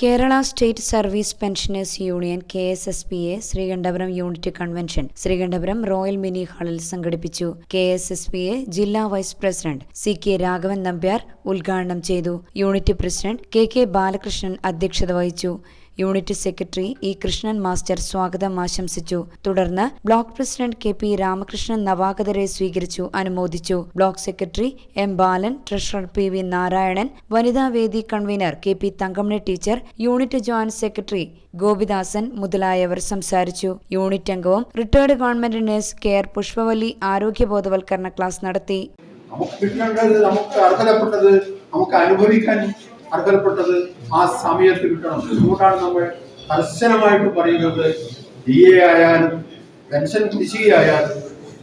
Kerala state service pensioners union K S S P A Sreekandapuram unit convention Sreekandapuram royal mini ഹാളിൽ സംഘടിപ്പിച്ചു. K S S P A ജില്ലാ vice president C K Raghavan Nambiar ഉദ്ഘാടനം ചെയ്തു. Unit president K K Balakrishnan അധ്യക്ഷത വഹിച്ചു. Unit secretary E Krishnan master സ്വാഗതം ആശംസിച്ചു. തുടർന്ന് block president K P Ramakrishnan നവാഗതരെ സ്വീകരിച്ചു അനുമോദിച്ചു. Block secretary M Balan treasurer P V Narayanan വനിതാ വേദി convenor K P Thankamani teacher unit joint secretary Gopidasan മുതലായവർ സംസാരിച്ചു. യൂണിറ്റ് അംഗവും retired government nurse K R Pushpavalli ആരോഗ്യ ബോധവൽക്കരണ ക്ലാസ് നടത്തി. നമുക്ക് നമുക്ക് നമുക്ക് അനുഭവിക്കാൻ അർഹതപ്പെട്ടത് ആ സമയത്ത് കിട്ടണം. അതുകൊണ്ടാണ് നമ്മൾ കർശനമായിട്ട് പറയുന്നത് ഡി എ ആയാലും പെൻഷൻ കുടിശ്ശികയായാലും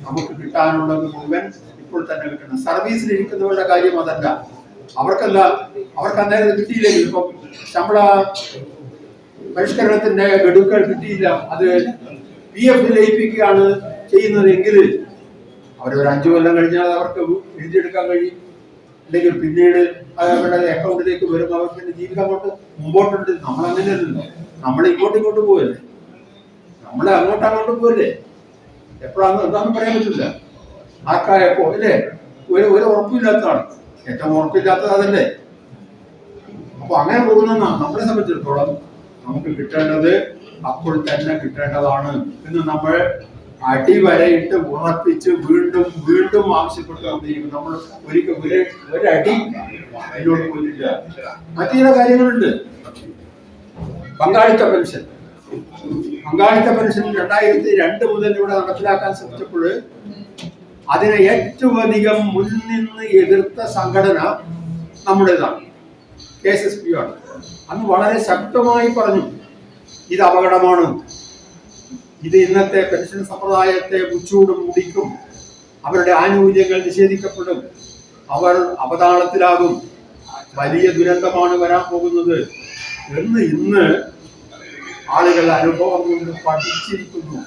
നമുക്ക് കിട്ടാനുള്ളത് മുഴുവൻ ഇപ്പോൾ തന്നെ കിട്ടണം. സർവീസിൽ ഇരിക്കുന്നവരുടെ കാര്യം അതല്ല. അവർക്കല്ല അവർക്ക് അന്നേരം കിട്ടിയില്ലെങ്കിൽ ഇപ്പം ശമ്പള പരിഷ്കരണത്തിന്റെ ഗഡുക്കൾ കിട്ടിയില്ല. അത് പി എഫ് ലയിപ്പിക്കുകയാണ് ചെയ്യുന്നത് എങ്കിൽ അവരൊരു അഞ്ചു കൊല്ലം കഴിഞ്ഞാൽ അവർക്ക് എഴുതിയെടുക്കാൻ കഴിയും. അല്ലെങ്കിൽ പിന്നീട് അവരുടെ അക്കൗണ്ടിലേക്ക് വരും അവർക്ക് ജീവിതം അങ്ങോട്ട് മുമ്പോട്ടുണ്ട്. നമ്മൾ അങ്ങനെയല്ലല്ലോ നമ്മൾ ഇങ്ങോട്ടും ഇങ്ങോട്ട് പോവല്ലേ? നമ്മൾ അങ്ങോട്ട് അങ്ങോട്ട് പോവല്ലേ? എപ്പോഴാന്ന് എന്താന്ന് പറയാൻ പറ്റില്ല. ആക്കായപ്പോ അല്ലേ? ഒരു ഒരു ഉറപ്പില്ലാത്തതാണ്. ഏറ്റവും ഉറപ്പില്ലാത്തത് അതല്ലേ? അപ്പൊ അങ്ങനെ പോകുന്ന നമ്മളെ സംബന്ധിച്ചിടത്തോളം നമുക്ക് കിട്ടേണ്ടത് അപ്പോൾ തന്നെ കിട്ടേണ്ടതാണ് എന്ന് നമ്മൾ അടിവരയിട്ട് ഉറപ്പിച്ച് വീണ്ടും വീണ്ടും ആവശ്യപ്പെട്ടുകൊണ്ടിരിക്കും നമ്മൾ ഒരിക്കൽ ഒരു ഒരടി അതിനോട് പോയിട്ടില്ല. മറ്റു ചില കാര്യങ്ങളുണ്ട്. പങ്കാളിത്ത പെൻഷൻ. പങ്കാളിത്ത പെൻഷൻ രണ്ടായിരത്തി രണ്ട് മുതൽ ഇവിടെ നടപ്പിലാക്കാൻ ശ്രമിച്ചപ്പോൾ അതിനെ ഏറ്റവും അധികം മുൻനിന്ന് എതിർത്ത സംഘടന നമ്മുടേതാണ്. കെ എസ് എസ് പി ആണ്. അന്ന് വളരെ ശക്തമായി പറഞ്ഞു ഇത് അപകടമാണ്. ഇത് ഇന്നത്തെ പെൻഷൻ സമ്പ്രദായത്തെ മുച്ചൂടും മുടിക്കും. അവരുടെ ആനുകൂല്യങ്ങൾ നിഷേധിക്കപ്പെടും. അവർ അവതാളത്തിലാകും വലിയ ദുരന്തമാണ് വരാൻ പോകുന്നത്. എന്ന് ഇന്ന് ആളുകൾ അനുഭവം കൊണ്ട് പഠിച്ചിരിക്കുന്നു.